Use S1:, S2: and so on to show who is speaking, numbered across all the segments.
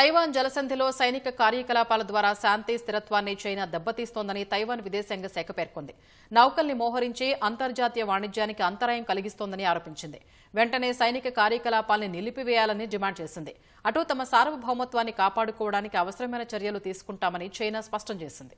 S1: Taiwan జలసంధిలో సైనిక కార్యకలాపాల ద్వారా శాంతి స్థిరత్వాన్ని చైనా దెబ్బతీస్తోందని తైవాన్ విదేశాంగ శాఖ పేర్కొంది. నౌకల్ని మోహరించి అంతర్జాతీయ వాణిజ్యానికి అంతరాయం కలిగిస్తోందని ఆరోపించింది. వెంటనే సైనిక కార్యకలాపాల్ని నిలిపివేయాలని డిమాండ్ చేసింది. అటు తమ సార్వభౌమత్వాన్ని కాపాడుకోవడానికి అవసరమైన చర్యలు తీసుకుంటామని చైనా స్పష్టం చేసింది.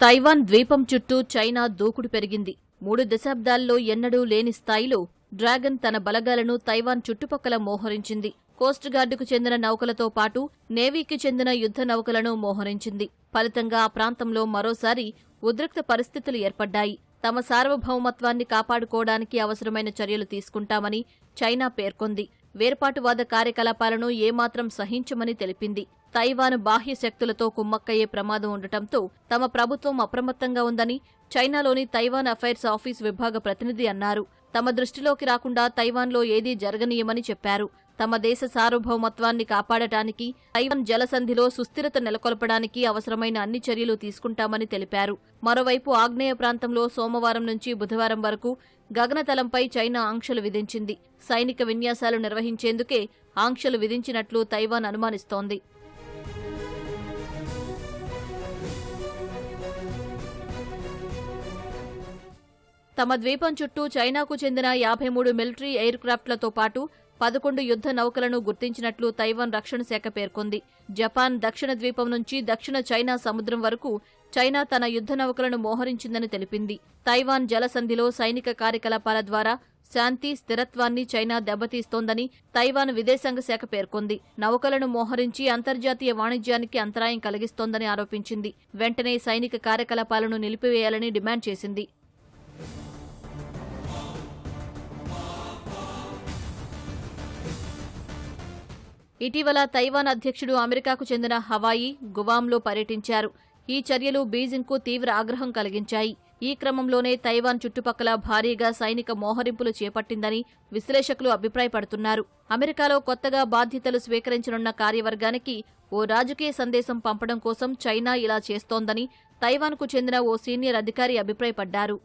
S2: తైవాన్ ద్వీపం చుట్టూ చైనా దూకుడు పెరిగింది. మూడు దశాబ్దాల్లో ఎన్నడూ లేని స్థాయిలో డ్రాగన్ తన బలగాలను తైవాన్ చుట్టుపక్కల మోహరించింది. కోస్ట్ గార్డుకు చెందిన నౌకలతో పాటు నేవీకి చెందిన యుద్ధ నౌకలను మోహరించింది. ఫలితంగా ఆ ప్రాంతంలో మరోసారి ఉద్రిక్త పరిస్థితులు ఏర్పడ్డాయి. తమ సార్వభౌమత్వాన్ని కాపాడుకోవడానికి అవసరమైన చర్యలు తీసుకుంటామని చైనా పేర్కొంది. వేర్పాటువాద కార్యకలాపాలను ఏమాత్రం సహించమని తెలిపింది. తైవాన్ బాహ్య శక్తులతో కుమ్మక్కయ్యే ప్రమాదం ఉండటంతో తమ ప్రభుత్వం అప్రమత్తంగా ఉందని చైనాలోని తైవాన్ అఫైర్స్ ఆఫీస్ విభాగ ప్రతినిధి అన్నారు. తమ దృష్టిలోకి రాకుండా తైవాన్లో ఏదీ జరగనీయమని చెప్పారు. తమ దేశ సార్వభౌమత్వాన్ని కాపాడటానికి తైవాన్ జలసంధిలో సుస్థిరత నెలకొల్పడానికి అవసరమైన అన్ని చర్యలు తీసుకుంటామని తెలిపారు. మరోవైపు ఆగ్నేయ ప్రాంతంలో సోమవారం నుంచి బుధవారం వరకు గగనతలంపై చైనా ఆంక్షలు విధించింది. సైనిక విన్యాసాలు నిర్వహించేందుకే ఆంక్షలు విధించినట్లు తైవాన్ అనుమానిస్తోంది. తమ ద్వీపం చుట్టూ చైనాకు చెందిన యాభై మూడు మిలిటరీ ఎయిర్ క్రాఫ్ట్లతో పాటు పదకొండు యుద్ధ నౌకలను గుర్తించినట్లు తైవాన్ రక్షణ శాఖ పేర్కొంది. జపాన్ దక్షిణ ద్వీపం నుంచి దక్షిణ చైనా సముద్రం వరకు చైనా తన యుద్ధ నౌకలను మోహరించిందని తెలిపింది. తైవాన్ జలసంధిలో సైనిక కార్యకలాపాల ద్వారా శాంతి స్థిరత్వాన్ని చైనా దెబ్బతీస్తోందని తైవాన్ విదేశాంగ శాఖ పేర్కొంది. నౌకలను మోహరించి అంతర్జాతీయ వాణిజ్యానికి అంతరాయం కలిగిస్తోందని ఆరోపించింది. వెంటనే సైనిక కార్యకలాపాలను నిలిపివేయాలని డిమాండ్ చేసింది. ఇటీవల తైవాన్ అధ్యక్షుడు అమెరికాకు చెందిన హవాయి గువాంలో పర్యటించారు. ఈ చర్యలు బీజింగ్కు తీవ్ర ఆగ్రహం కలిగించాయి. ఈ క్రమంలోనే తైవాన్ చుట్టుపక్కల భారీగా సైనిక మోహరింపులు చేపట్టిందని విశ్లేషకులు అభిప్రాయపడుతున్నారు. అమెరికాలో కొత్తగా బాధ్యతలు స్వీకరించనున్న కార్యవర్గానికి ఓ రాజకీయ సందేశం పంపడం కోసం చైనా ఇలా చేస్తోందని తైవాన్కు చెందిన ఓ సీనియర్ అధికారి అభిప్రాయపడ్డారు.